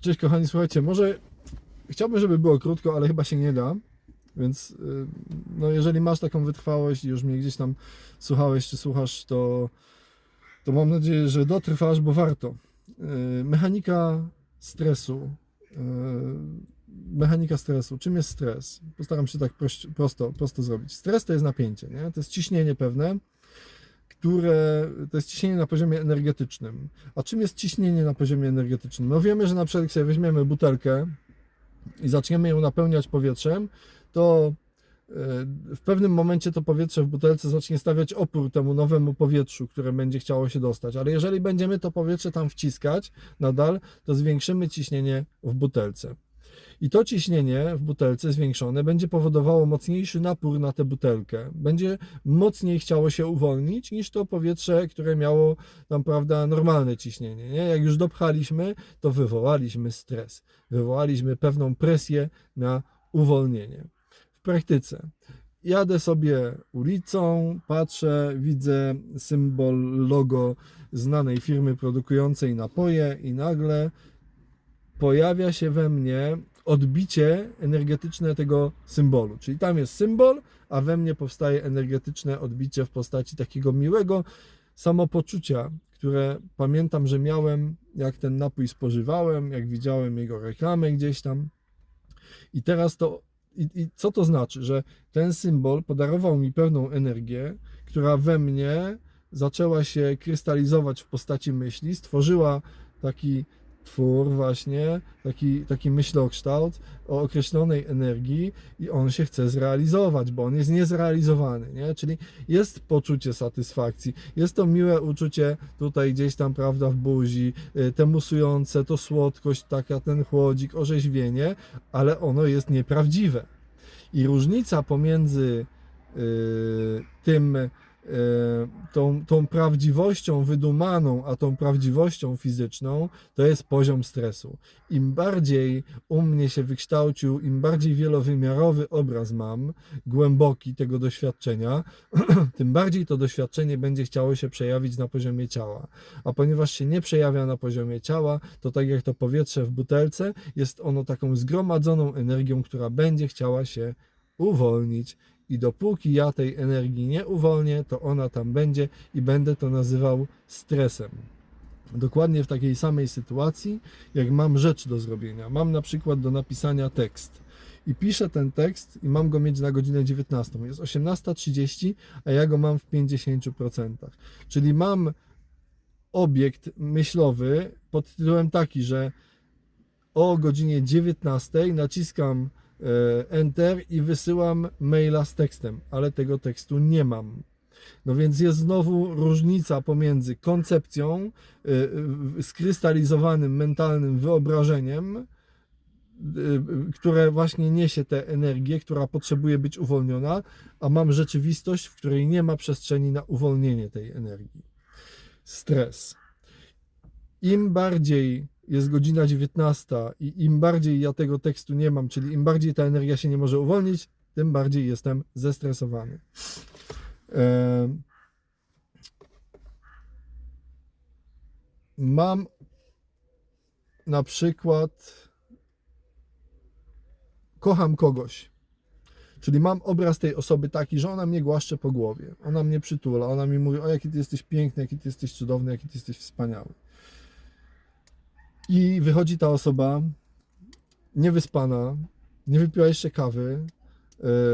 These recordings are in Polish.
Cześć kochani, słuchajcie, może chciałbym, żeby było krótko, ale chyba się nie da. Więc y, no, jeżeli masz taką wytrwałość i już mnie gdzieś tam słuchałeś czy słuchasz, to, to mam nadzieję, że dotrwasz, bo warto. Y, Mechanika stresu. y, Mechanika stresu. Czym jest stres? Postaram się tak prosto, prosto zrobić. Stres to jest napięcie, nie? to jest ciśnienie pewne, które to jest ciśnienie na poziomie energetycznym. A czym jest ciśnienie na poziomie energetycznym? No wiemy, że na przykład jak sobie weźmiemy butelkę i zaczniemy ją napełniać powietrzem, to e, w pewnym momencie to powietrze w butelce zacznie stawiać opór temu nowemu powietrzu, które będzie chciało się dostać. Ale jeżeli będziemy to powietrze tam wciskać nadal, to zwiększymy ciśnienie w butelce. I to ciśnienie w butelce zwiększone będzie powodowało mocniejszy napór na tę butelkę. Będzie mocniej chciało się uwolnić niż to powietrze, które miało tam, prawda, normalne ciśnienie. Nie? Jak już dopchaliśmy, to wywołaliśmy stres. Wywołaliśmy pewną presję na uwolnienie. W praktyce jadę sobie ulicą, patrzę, widzę symbol, logo znanej firmy produkującej napoje i nagle pojawia się we mnie odbicie energetyczne tego symbolu. Czyli tam jest symbol, a we mnie powstaje energetyczne odbicie w postaci takiego miłego samopoczucia, które pamiętam, że miałem, jak ten napój spożywałem, jak widziałem jego reklamę gdzieś tam. I teraz to, i, i co to znaczy? Że ten symbol podarował mi pewną energię, która we mnie zaczęła się krystalizować w postaci myśli, stworzyła taki twór właśnie, taki, taki myślokształt o określonej energii i on się chce zrealizować, bo on jest niezrealizowany, nie? Czyli jest poczucie satysfakcji, jest to miłe uczucie tutaj gdzieś tam, prawda, w buzi, y, te musujące, to słodkość taka, ten chłodzik, orzeźwienie, ale ono jest nieprawdziwe. I różnica pomiędzy y, tym, tą, tą prawdziwością wydumaną, a tą prawdziwością fizyczną, to jest poziom stresu. Im bardziej u mnie się wykształcił, im bardziej wielowymiarowy obraz mam, głęboki tego doświadczenia, tym bardziej to doświadczenie będzie chciało się przejawić na poziomie ciała. A ponieważ się nie przejawia na poziomie ciała, to tak jak to powietrze w butelce, jest ono taką zgromadzoną energią, która będzie chciała się uwolnić. I dopóki ja tej energii nie uwolnię, to ona tam będzie i będę to nazywał stresem. Dokładnie w takiej samej sytuacji, jak mam rzecz do zrobienia. Mam na przykład do napisania tekst i piszę ten tekst i mam go mieć na godzinę 19. Jest 18.30, a ja go mam w 50%. Czyli mam obiekt myślowy pod tytułem taki, że o godzinie 19 naciskam Enter i wysyłam maila z tekstem, ale tego tekstu nie mam. No więc jest znowu różnica pomiędzy koncepcją, y, skrystalizowanym mentalnym wyobrażeniem, y, które właśnie niesie tę energię, która potrzebuje być uwolniona, a mam rzeczywistość, w której nie ma przestrzeni na uwolnienie tej energii. Stres. Im bardziej jest godzina 19 i im bardziej ja tego tekstu nie mam, czyli im bardziej ta energia się nie może uwolnić, tym bardziej jestem zestresowany. Mam na przykład kocham kogoś. Czyli mam obraz tej osoby taki, że ona mnie głaszcze po głowie, ona mnie przytula, ona mi mówi, o jaki ty jesteś piękny, jaki ty jesteś cudowny, jaki ty jesteś wspaniały. I wychodzi ta osoba niewyspana, nie wypiła jeszcze kawy,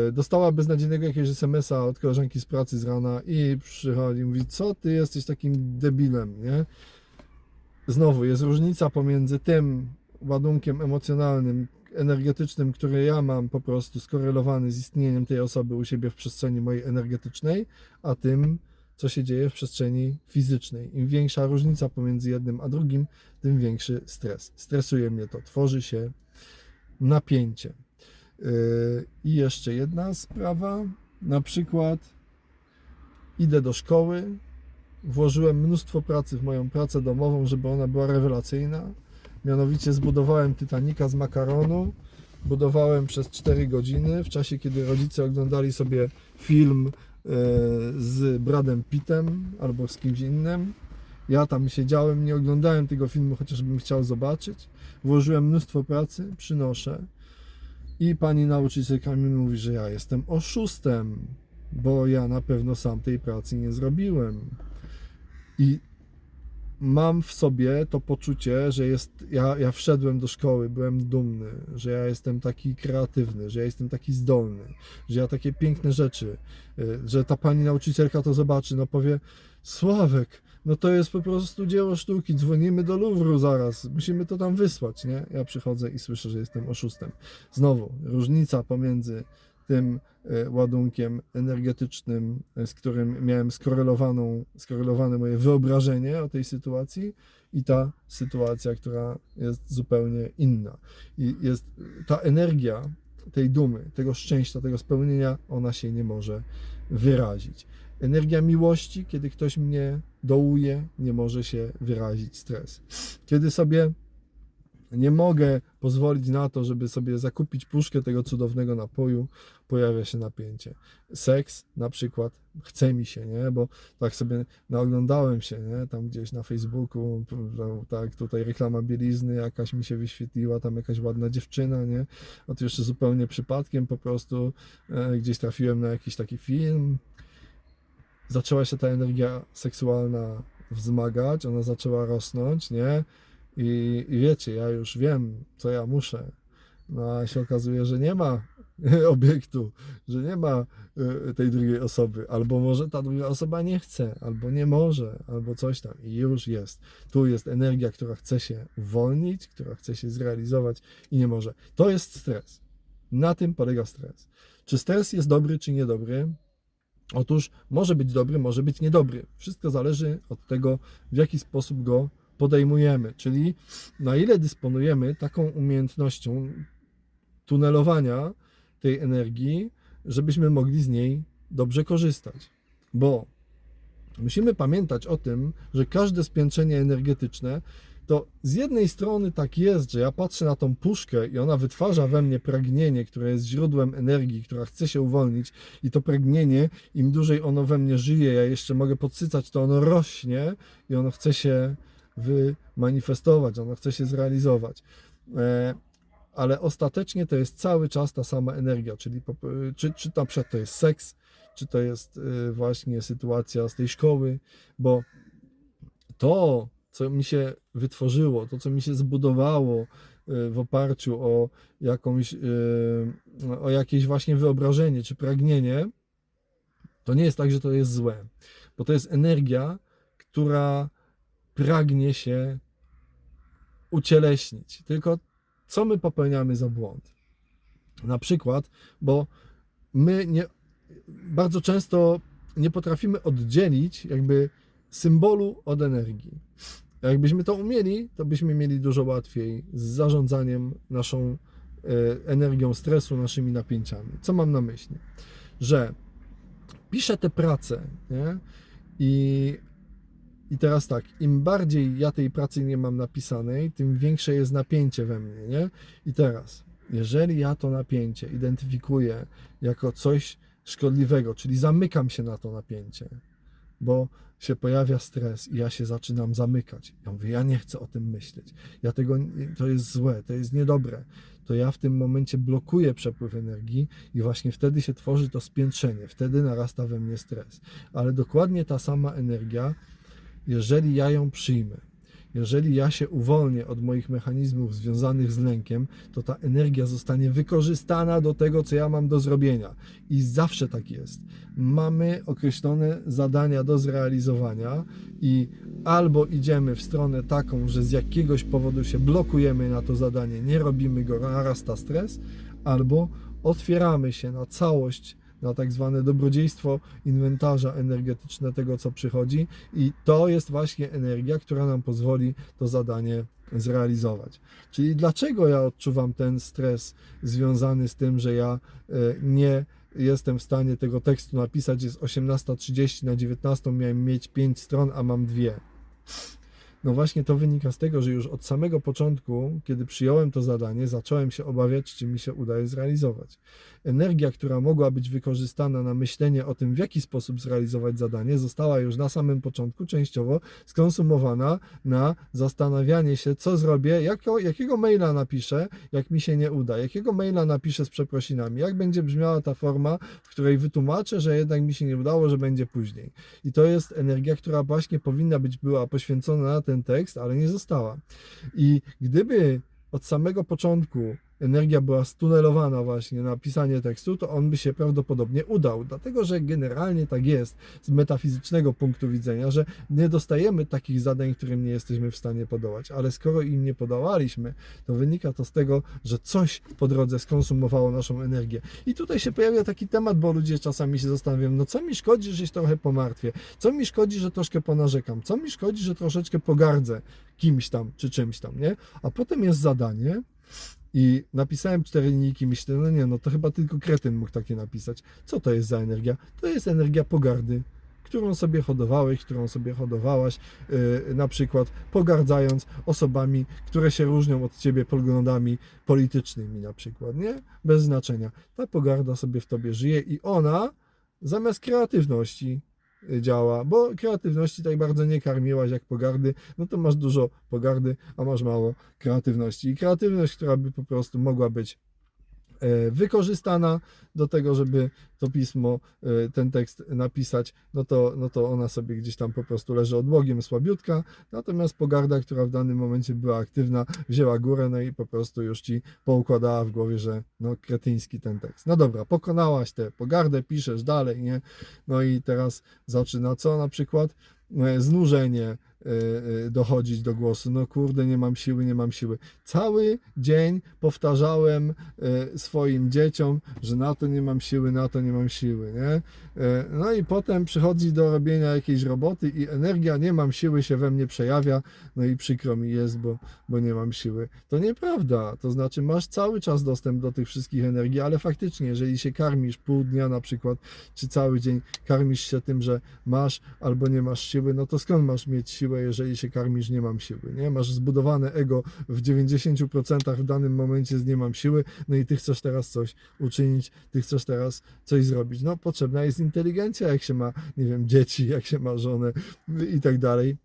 e, dostała beznadziejnego jakiegoś SMS-a od koleżanki z pracy z rana i przychodzi i mówi, co ty jesteś takim debilem, nie? Znowu jest różnica pomiędzy tym ładunkiem emocjonalnym, energetycznym, który ja mam po prostu skorelowany z istnieniem tej osoby u siebie w przestrzeni mojej energetycznej, a tym, co się dzieje w przestrzeni fizycznej. Im większa różnica pomiędzy jednym a drugim, tym większy stres. Stresuje mnie to, tworzy się napięcie. Yy, I jeszcze jedna sprawa, na przykład idę do szkoły, włożyłem mnóstwo pracy w moją pracę domową, żeby ona była rewelacyjna. Mianowicie zbudowałem Titanica z makaronu, budowałem przez 4 godziny, w czasie kiedy rodzice oglądali sobie film z Bradem Pittem albo z kimś innym Ja tam siedziałem, nie oglądałem tego filmu, chociażbym chciał zobaczyć. Włożyłem mnóstwo pracy, przynoszę. I pani nauczycielka mi mówi, że ja jestem oszustem, bo ja na pewno sam tej pracy nie zrobiłem. I mam w sobie to poczucie, że jest, ja, ja wszedłem do szkoły, byłem dumny, że ja jestem taki kreatywny, że ja jestem taki zdolny, że ja takie piękne rzeczy, y, że ta pani nauczycielka to zobaczy, no powie, Sławek, no to jest po prostu dzieło sztuki, dzwonimy do Louvru zaraz, musimy to tam wysłać, nie? Ja przychodzę i słyszę, że jestem oszustem. Znowu, różnica pomiędzy tym e, ładunkiem energetycznym, e, z którym miałem skorelowaną, skorelowane moje wyobrażenie o tej sytuacji i ta sytuacja, która jest zupełnie inna. I jest ta energia tej dumy, tego szczęścia, tego spełnienia, ona się nie może wyrazić. Energia miłości, kiedy ktoś mnie dołuje, nie może się wyrazić stres. Kiedy sobie nie mogę pozwolić na to, żeby sobie zakupić puszkę tego cudownego napoju, pojawia się napięcie. Seks na przykład chce mi się, nie? Bo tak sobie naoglądałem się, nie? Tam gdzieś na Facebooku, no, tak, tutaj reklama bielizny jakaś mi się wyświetliła, tam jakaś ładna dziewczyna, nie? A to jeszcze zupełnie przypadkiem po prostu e, gdzieś trafiłem na jakiś taki film, zaczęła się ta energia seksualna wzmagać, ona zaczęła rosnąć, nie? I, I wiecie, ja już wiem, co ja muszę. No a się okazuje, że nie ma obiektu, że nie ma y, tej drugiej osoby, albo może ta druga osoba nie chce, albo nie może, albo coś tam. I już jest. Tu jest energia, która chce się uwolnić, która chce się zrealizować i nie może. To jest stres. Na tym polega stres. Czy stres jest dobry, czy niedobry? Otóż może być dobry, może być niedobry. Wszystko zależy od tego, w jaki sposób go podejmujemy, czyli na ile dysponujemy taką umiejętnością tunelowania tej energii, żebyśmy mogli z niej dobrze korzystać. Bo musimy pamiętać o tym, że każde spiętrzenie energetyczne to z jednej strony tak jest, że ja patrzę na tą puszkę i ona wytwarza we mnie pragnienie, które jest źródłem energii, która chce się uwolnić i to pragnienie, im dłużej ono we mnie żyje, ja jeszcze mogę podsycać, to ono rośnie i ono chce się wymanifestować, ono chce się zrealizować. E, ale ostatecznie to jest cały czas ta sama energia, czyli czy, czy na to jest seks, czy to jest e, właśnie sytuacja z tej szkoły, bo to, co mi się wytworzyło, to, co mi się zbudowało e, w oparciu o jakąś, o jakieś właśnie wyobrażenie czy pragnienie, to nie jest tak, że to jest złe, bo to jest energia, która pragnie się ucieleśnić. Tylko co my popełniamy za błąd? Na przykład, bo my nie, bardzo często nie potrafimy oddzielić jakby symbolu od energii. Jakbyśmy to umieli, to byśmy mieli dużo łatwiej z zarządzaniem naszą e, energią stresu, naszymi napięciami. Co mam na myśli? Że piszę tę pracę nie? i i teraz tak, im bardziej ja tej pracy nie mam napisanej, tym większe jest napięcie we mnie, nie? I teraz, jeżeli ja to napięcie identyfikuję jako coś szkodliwego, czyli zamykam się na to napięcie, bo się pojawia stres i ja się zaczynam zamykać. Ja mówię, ja nie chcę o tym myśleć. Ja tego, to jest złe, to jest niedobre. To ja w tym momencie blokuję przepływ energii i właśnie wtedy się tworzy to spiętrzenie, wtedy narasta we mnie stres. Ale dokładnie ta sama energia jeżeli ja ją przyjmę, jeżeli ja się uwolnię od moich mechanizmów związanych z lękiem, to ta energia zostanie wykorzystana do tego, co ja mam do zrobienia. I zawsze tak jest. Mamy określone zadania do zrealizowania i albo idziemy w stronę taką, że z jakiegoś powodu się blokujemy na to zadanie, nie robimy go, narasta stres, albo otwieramy się na całość na tak zwane dobrodziejstwo inwentarza energetyczne tego, co przychodzi, i to jest właśnie energia, która nam pozwoli to zadanie zrealizować. Czyli dlaczego ja odczuwam ten stres związany z tym, że ja e, nie jestem w stanie tego tekstu napisać, jest 18.30 na 19, miałem mieć 5 stron, a mam dwie. No właśnie to wynika z tego, że już od samego początku, kiedy przyjąłem to zadanie, zacząłem się obawiać, czy mi się udaje zrealizować. Energia, która mogła być wykorzystana na myślenie o tym, w jaki sposób zrealizować zadanie, została już na samym początku częściowo skonsumowana na zastanawianie się, co zrobię, jako, jakiego maila napiszę, jak mi się nie uda, jakiego maila napiszę z przeprosinami, jak będzie brzmiała ta forma, w której wytłumaczę, że jednak mi się nie udało, że będzie później. I to jest energia, która właśnie powinna być była poświęcona na ten tekst, ale nie została. I gdyby od samego początku energia była stunelowana właśnie na pisanie tekstu, to on by się prawdopodobnie udał. Dlatego, że generalnie tak jest z metafizycznego punktu widzenia, że nie dostajemy takich zadań, którym nie jesteśmy w stanie podołać. Ale skoro im nie podołaliśmy, to wynika to z tego, że coś po drodze skonsumowało naszą energię. I tutaj się pojawia taki temat, bo ludzie czasami się zastanawiają, no co mi szkodzi, że się trochę pomartwię? Co mi szkodzi, że troszkę ponarzekam? Co mi szkodzi, że troszeczkę pogardzę kimś tam czy czymś tam, nie? A potem jest zadanie, i napisałem cztery linijki, myślę, no nie, no to chyba tylko kretyn mógł takie napisać. Co to jest za energia? To jest energia pogardy, którą sobie hodowałeś, którą sobie hodowałaś, yy, na przykład pogardzając osobami, które się różnią od ciebie poglądami politycznymi na przykład, nie? Bez znaczenia. Ta pogarda sobie w tobie żyje i ona zamiast kreatywności działa, bo kreatywności tak bardzo nie karmiłaś jak pogardy, no to masz dużo pogardy, a masz mało kreatywności. I kreatywność, która by po prostu mogła być wykorzystana do tego, żeby to pismo, e, ten tekst napisać, no to, no to ona sobie gdzieś tam po prostu leży odłogiem, słabiutka, natomiast pogarda, która w danym momencie była aktywna, wzięła górę, no i po prostu już ci poukładała w głowie, że no kretyński ten tekst. No dobra, pokonałaś tę pogardę, piszesz dalej, nie? No i teraz zaczyna co na przykład? E, Znużenie e, e, dochodzić do głosu. No kurde, nie mam siły, nie mam siły. Cały dzień powtarzałem e, swoim dzieciom, że na to nie mam siły, na to nie mam siły, nie? E, No i potem przychodzi do robienia jakiejś roboty i energia, nie mam siły się we mnie przejawia, no i przykro mi jest, bo, bo nie mam siły. To nieprawda, to znaczy masz cały czas dostęp do tych wszystkich energii, ale faktycznie, jeżeli się karmisz pół dnia na przykład, czy cały dzień karmisz się tym, że masz albo nie masz siły, no to skąd masz mieć siłę, jeżeli się karmisz, nie mam siły, nie? Masz zbudowane ego w 90% w danym momencie z nie mam siły, no i ty chcesz teraz coś uczynić, ty chcesz teraz coś zrobić. No potrzebna jest inteligencja, jak się ma, nie wiem, dzieci, jak się ma żonę i tak dalej.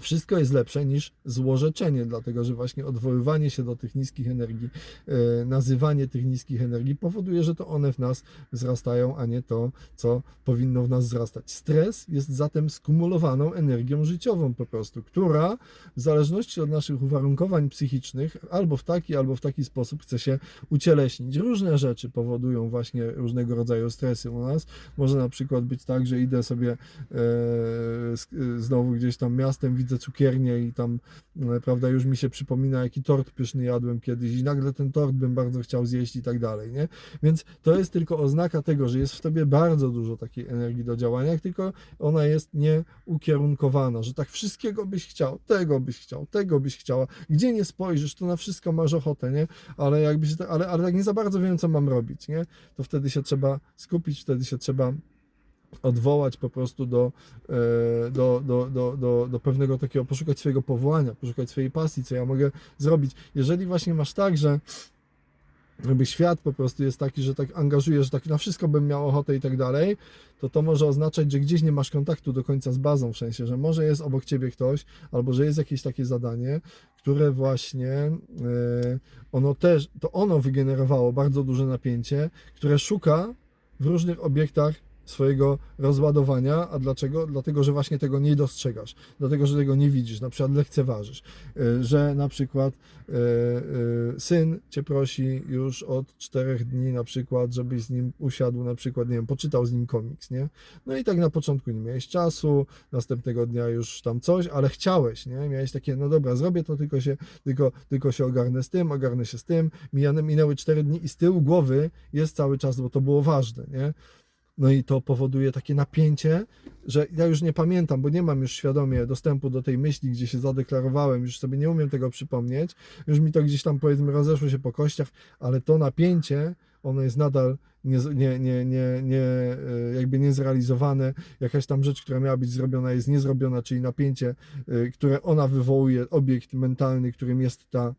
Wszystko jest lepsze niż złorzeczenie, dlatego że właśnie odwoływanie się do tych niskich energii, e, nazywanie tych niskich energii powoduje, że to one w nas wzrastają, a nie to, co powinno w nas wzrastać. Stres jest zatem skumulowaną energią życiową po prostu, która w zależności od naszych uwarunkowań psychicznych albo w taki, albo w taki sposób chce się ucieleśnić. Różne rzeczy powodują właśnie różnego rodzaju stresy u nas. Może na przykład być tak, że idę sobie e, e, znowu gdzieś tam miastem, widzę cukiernię i tam, e, prawda, już mi się przypomina, jaki tort pyszny jadłem kiedyś i nagle ten tort bym bardzo chciał zjeść i tak dalej, nie? Więc to jest tylko oznaka tego, że jest w tobie bardzo dużo takiej energii do działania, tylko ona jest nieukierunkowana, że tak wszystkiego byś chciał, tego byś chciał, tego byś chciała, gdzie nie spojrzysz, to na wszystko masz ochotę, nie? Ale jakbyś, ale, ale tak nie za bardzo wiem, co mam robić, nie? To wtedy się trzeba skupić, wtedy się trzeba odwołać po prostu do, e, do, do, do, do, do pewnego takiego, poszukać swojego powołania, poszukać swojej pasji, co ja mogę zrobić. Jeżeli właśnie masz tak, że jakby świat po prostu jest taki, że tak angażujesz, że tak na wszystko bym miał ochotę i tak dalej, to to może oznaczać, że gdzieś nie masz kontaktu do końca z bazą, w sensie, że może jest obok ciebie ktoś, albo że jest jakieś takie zadanie, które właśnie e, ono też, to ono wygenerowało bardzo duże napięcie, które szuka w różnych obiektach swojego rozładowania. A dlaczego? Dlatego, że właśnie tego nie dostrzegasz, dlatego, że tego nie widzisz, na przykład lekceważysz, Y, że na przykład y, y, syn cię prosi już od czterech dni na przykład, żebyś z nim usiadł, na przykład, nie wiem, poczytał z nim komiks, nie? No i tak na początku nie miałeś czasu, następnego dnia już tam coś, ale chciałeś, nie? Miałeś takie, no dobra, zrobię to, tylko się, tylko, tylko się ogarnę z tym, ogarnę się z tym. Minęły cztery dni i z tyłu głowy jest cały czas, bo to było ważne, nie? No i to powoduje takie napięcie, że ja już nie pamiętam, bo nie mam już świadomie dostępu do tej myśli, gdzie się zadeklarowałem, już sobie nie umiem tego przypomnieć, już mi to gdzieś tam powiedzmy rozeszło się po kościach, ale to napięcie, ono jest nadal nie, nie, nie, nie, nie, e, jakby niezrealizowane, jakaś tam rzecz, która miała być zrobiona, jest niezrobiona, czyli napięcie, e, które ona wywołuje, obiekt mentalny, którym jest ta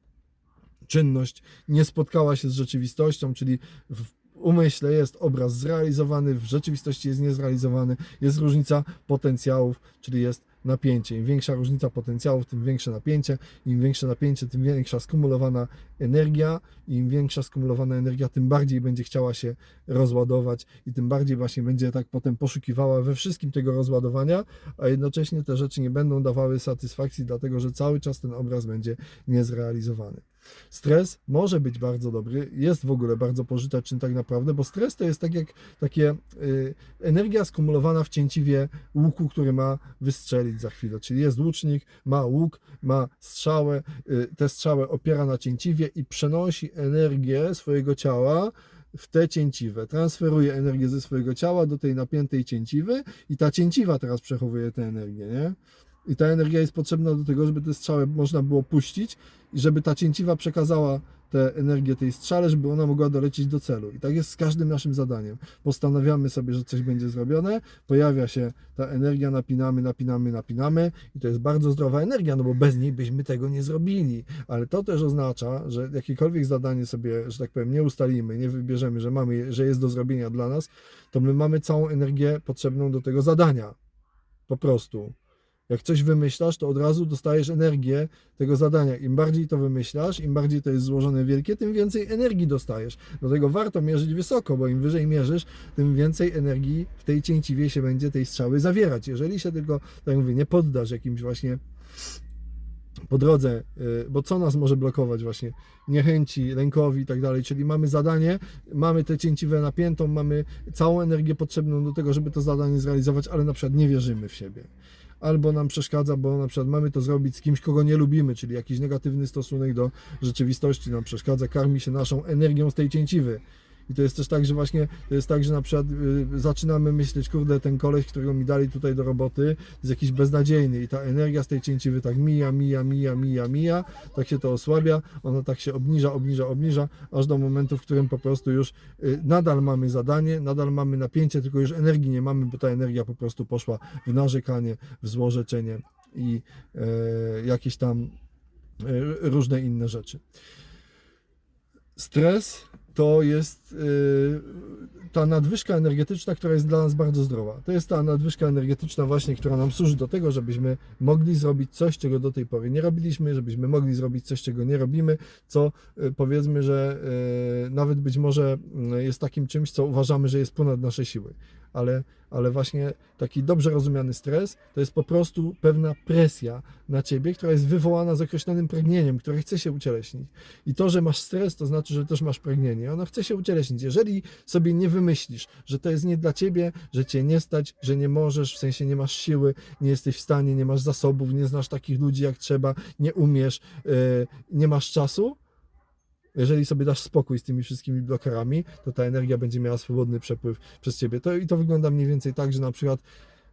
czynność, nie spotkała się z rzeczywistością, czyli w umyśle jest obraz zrealizowany, w rzeczywistości jest niezrealizowany, jest różnica potencjałów, czyli jest napięcie. Im większa różnica potencjałów, tym większe napięcie. Im większe napięcie, tym większa skumulowana energia. Im większa skumulowana energia, tym bardziej będzie chciała się rozładować i tym bardziej właśnie będzie tak potem poszukiwała we wszystkim tego rozładowania, a jednocześnie te rzeczy nie będą dawały satysfakcji, dlatego że cały czas ten obraz będzie niezrealizowany. Stres może być bardzo dobry, jest w ogóle bardzo pożyteczny tak naprawdę, bo stres to jest tak jak takie y, energia skumulowana w cięciwie łuku, który ma wystrzelić za chwilę. Czyli jest łucznik, ma łuk, ma strzałę, y, tę strzałę opiera na cięciwie i przenosi energię swojego ciała w te cięciwe. Transferuje energię ze swojego ciała do tej napiętej cięciwy i ta cięciwa teraz przechowuje tę energię, nie? I ta energia jest potrzebna do tego, żeby te strzały można było puścić i żeby ta cięciwa przekazała tę energię tej strzale, żeby ona mogła dolecieć do celu. I tak jest z każdym naszym zadaniem. Postanawiamy sobie, że coś będzie zrobione, pojawia się ta energia, napinamy, napinamy, napinamy i to jest bardzo zdrowa energia, no bo bez niej byśmy tego nie zrobili. Ale to też oznacza, że jakiekolwiek zadanie sobie, że tak powiem, nie ustalimy, nie wybierzemy, że mamy, że jest do zrobienia dla nas, to my mamy całą energię potrzebną do tego zadania. Po prostu. Jak coś wymyślasz, to od razu dostajesz energię tego zadania. Im bardziej to wymyślasz, im bardziej to jest złożone wielkie, tym więcej energii dostajesz. Dlatego warto mierzyć wysoko, bo im wyżej mierzysz, tym więcej energii w tej cięciwie się będzie tej strzały zawierać. Jeżeli się tylko, tak mówię, nie poddasz jakimś właśnie po drodze, y, bo co nas może blokować właśnie? Niechęci, lękowi i tak dalej, czyli mamy zadanie, mamy tę cięciwę napiętą, mamy całą energię potrzebną do tego, żeby to zadanie zrealizować, ale na przykład nie wierzymy w siebie. Albo nam przeszkadza, bo na przykład mamy to zrobić z kimś, kogo nie lubimy, czyli jakiś negatywny stosunek do rzeczywistości nam przeszkadza, karmi się naszą energią z tej cięciwy. I to jest też tak, że właśnie to jest tak, że na przykład y, zaczynamy myśleć, kurde, ten koleś, którego mi dali tutaj do roboty, jest jakiś beznadziejny i ta energia z tej cięciwy tak mija, mija, mija, mija, mija, tak się to osłabia, ona tak się obniża, obniża, obniża, aż do momentu, w którym po prostu już y, nadal mamy zadanie, nadal mamy napięcie, tylko już energii nie mamy, bo ta energia po prostu poszła w narzekanie, w złorzeczenie i e, jakieś tam e, różne inne rzeczy. Stres to jest y, ta nadwyżka energetyczna, która jest dla nas bardzo zdrowa. To jest ta nadwyżka energetyczna właśnie, która nam służy do tego, żebyśmy mogli zrobić coś, czego do tej pory nie robiliśmy, żebyśmy mogli zrobić coś, czego nie robimy, co y, powiedzmy, że y, nawet być może jest takim czymś, co uważamy, że jest ponad nasze siły. Ale, ale właśnie taki dobrze rozumiany stres to jest po prostu pewna presja na ciebie, która jest wywołana z określonym pragnieniem, które chce się ucieleśnić. I to, że masz stres, to znaczy, że też masz pragnienie. Ono chce się ucieleśnić. Jeżeli sobie nie wymyślisz, że to jest nie dla ciebie, że cię nie stać, że nie możesz, w sensie nie masz siły, nie jesteś w stanie, nie masz zasobów, nie znasz takich ludzi jak trzeba, nie umiesz, yy, nie masz czasu, jeżeli sobie dasz spokój z tymi wszystkimi blokerami, to ta energia będzie miała swobodny przepływ przez ciebie. To, I to wygląda mniej więcej tak, że na przykład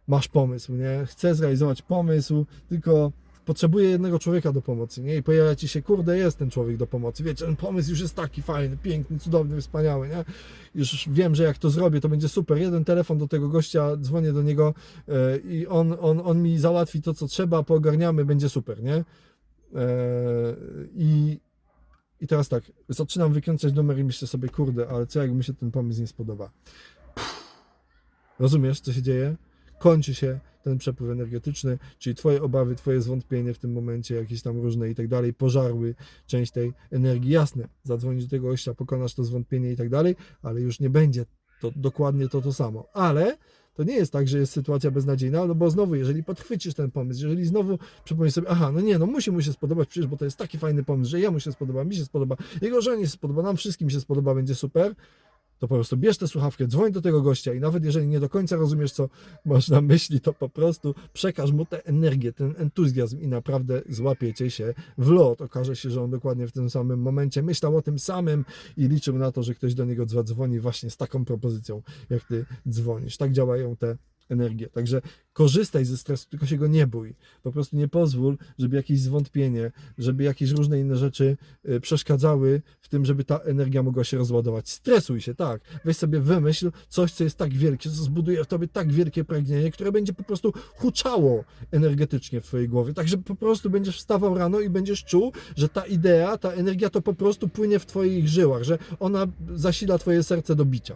masz pomysł, nie? Chcę zrealizować pomysł, tylko potrzebuję jednego człowieka do pomocy, nie? I pojawia ci się, kurde, jest ten człowiek do pomocy. Wiecie, ten pomysł już jest taki fajny, piękny, cudowny, wspaniały, nie? Już wiem, że jak to zrobię, to będzie super. Jeden telefon do tego gościa, dzwonię do niego yy, i on, on, on mi załatwi to, co trzeba, poogarniamy, będzie super, nie? Yy, I i teraz tak, zaczynam wykręcać numer i myślę sobie, kurde, ale co jak mi się ten pomysł nie spodoba? Rozumiesz, co się dzieje? Kończy się ten przepływ energetyczny, czyli twoje obawy, twoje zwątpienie w tym momencie, jakieś tam różne i tak dalej, pożarły część tej energii. Jasne, zadzwonisz do tego gościa, pokonasz to zwątpienie i tak dalej, ale już nie będzie to dokładnie to to samo. Ale to nie jest tak, że jest sytuacja beznadziejna, no bo znowu, jeżeli podchwycisz ten pomysł, jeżeli znowu przypomnisz sobie, aha, no nie, no musi mu się spodobać przecież, bo to jest taki fajny pomysł, że jemu się spodoba, mi się spodoba, jego żonie się spodoba, nam wszystkim się spodoba, będzie super, to po prostu bierz tę słuchawkę, dzwoń do tego gościa i nawet jeżeli nie do końca rozumiesz, co masz na myśli, to po prostu przekaż mu tę energię, ten entuzjazm i naprawdę złapiecie się w lot. Okaże się, że on dokładnie w tym samym momencie myślał o tym samym i liczył na to, że ktoś do niego zadzwoni właśnie z taką propozycją, jak ty dzwonisz. Tak działają te energię. Także korzystaj ze stresu, tylko się go nie bój. Po prostu nie pozwól, żeby jakieś zwątpienie, żeby jakieś różne inne rzeczy y, przeszkadzały w tym, żeby ta energia mogła się rozładować. Stresuj się, tak. Weź sobie wymyśl coś, co jest tak wielkie, co zbuduje w tobie tak wielkie pragnienie, które będzie po prostu huczało energetycznie w twojej głowie. Tak, że po prostu będziesz wstawał rano i będziesz czuł, że ta idea, ta energia to po prostu płynie w twoich żyłach, że ona zasila twoje serce do bicia.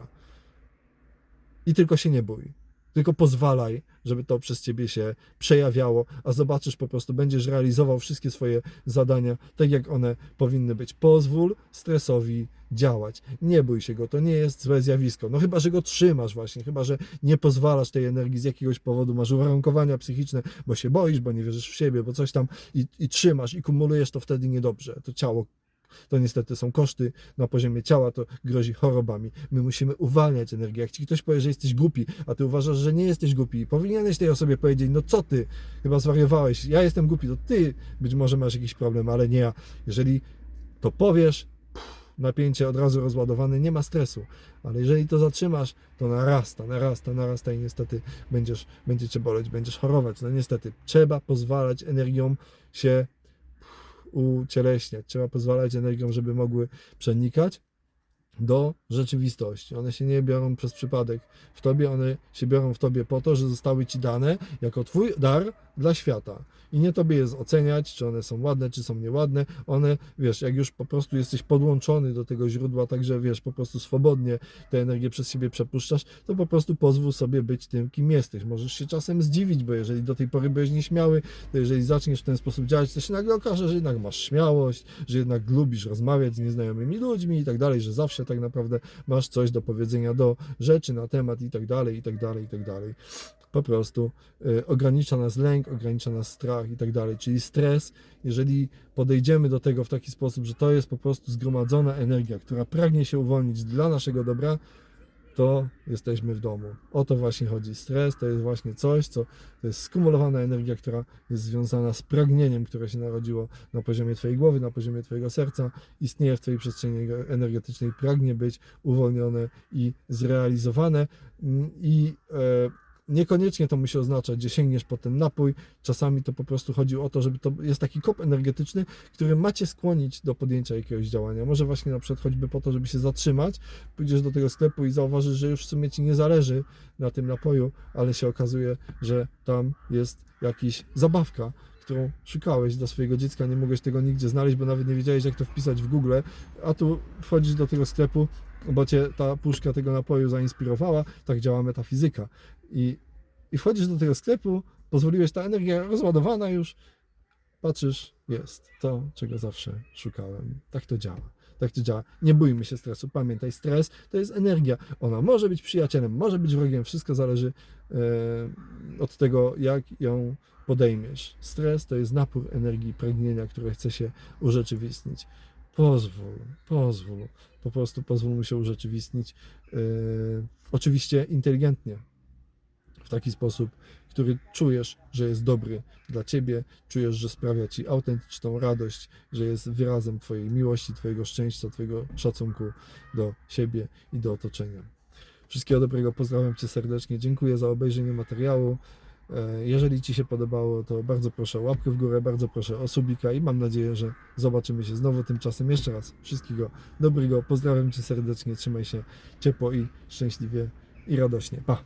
I tylko się nie bój. Tylko pozwalaj, żeby to przez ciebie się przejawiało, a zobaczysz po prostu, będziesz realizował wszystkie swoje zadania tak, jak one powinny być. Pozwól stresowi działać. Nie bój się go, to nie jest złe zjawisko. No chyba, że go trzymasz właśnie, chyba, że nie pozwalasz tej energii z jakiegoś powodu, masz uwarunkowania psychiczne, bo się boisz, bo nie wierzysz w siebie, bo coś tam i, i trzymasz i kumulujesz, to wtedy niedobrze. To ciało to niestety są koszty na poziomie ciała, to grozi chorobami. My musimy uwalniać energię. Jak ci ktoś powie, że jesteś głupi, a ty uważasz, że nie jesteś głupi, powinieneś tej osobie powiedzieć, no co ty, chyba zwariowałeś, ja jestem głupi, to ty być może masz jakiś problem, ale nie ja. Jeżeli to powiesz, napięcie od razu rozładowane, nie ma stresu. Ale jeżeli to zatrzymasz, to narasta, narasta, narasta i niestety będziesz, będzie cię boleć, będziesz chorować. No niestety, trzeba pozwalać energiom się ucieleśniać. Trzeba pozwalać energiom, żeby mogły przenikać do rzeczywistości. One się nie biorą przez przypadek w tobie, one się biorą w tobie po to, że zostały ci dane jako twój dar dla świata. I nie tobie jest oceniać, czy one są ładne, czy są nieładne. One, wiesz, jak już po prostu jesteś podłączony do tego źródła, także wiesz, po prostu swobodnie tę energię przez siebie przepuszczasz, to po prostu pozwól sobie być tym, kim jesteś. Możesz się czasem zdziwić, bo jeżeli do tej pory byłeś nieśmiały, to jeżeli zaczniesz w ten sposób działać, to się nagle okaże, że jednak masz śmiałość, że jednak lubisz rozmawiać z nieznajomymi ludźmi i tak dalej, że zawsze tak naprawdę masz coś do powiedzenia do rzeczy na temat i tak dalej, i tak dalej, i tak dalej. Po prostu y, ogranicza nas lęk, ogranicza nas strach i tak dalej. Czyli stres, jeżeli podejdziemy do tego w taki sposób, że to jest po prostu zgromadzona energia, która pragnie się uwolnić dla naszego dobra, to jesteśmy w domu. O to właśnie chodzi. Stres to jest właśnie coś, co to jest skumulowana energia, która jest związana z pragnieniem, które się narodziło na poziomie Twojej głowy, na poziomie Twojego serca, istnieje w Twojej przestrzeni energetycznej, pragnie być uwolnione i zrealizowane. Mm, I e, Niekoniecznie to musi oznaczać, że sięgniesz po ten napój. Czasami to po prostu chodzi o to, żeby to jest taki kop energetyczny, który macie skłonić do podjęcia jakiegoś działania. Może właśnie na przykład choćby po to, żeby się zatrzymać, pójdziesz do tego sklepu i zauważysz, że już w sumie ci nie zależy na tym napoju, ale się okazuje, że tam jest jakiś zabawka, którą szukałeś dla swojego dziecka, nie mogłeś tego nigdzie znaleźć, bo nawet nie wiedziałeś, jak to wpisać w Google, a tu wchodzisz do tego sklepu, bo cię ta puszka tego napoju zainspirowała, tak działa metafizyka. I, I wchodzisz do tego sklepu, pozwoliłeś, ta energia rozładowana już, patrzysz, jest to, czego zawsze szukałem. Tak to działa. Tak to działa. Nie bójmy się stresu. Pamiętaj, stres to jest energia. Ona może być przyjacielem, może być wrogiem. Wszystko zależy e, od tego, jak ją podejmiesz. Stres to jest napór energii, pragnienia, które chce się urzeczywistnić. Pozwól, pozwól, po prostu pozwól mu się urzeczywistnić. E, oczywiście inteligentnie, taki sposób, który czujesz, że jest dobry dla ciebie, czujesz, że sprawia ci autentyczną radość, że jest wyrazem twojej miłości, twojego szczęścia, twojego szacunku do siebie i do otoczenia. Wszystkiego dobrego, pozdrawiam cię serdecznie, dziękuję za obejrzenie materiału. E, Jeżeli Ci się podobało, to bardzo proszę o łapkę w górę, bardzo proszę o subika i mam nadzieję, że zobaczymy się znowu. Tymczasem jeszcze raz wszystkiego dobrego, pozdrawiam Cię serdecznie, trzymaj się ciepło i szczęśliwie i radośnie. Pa!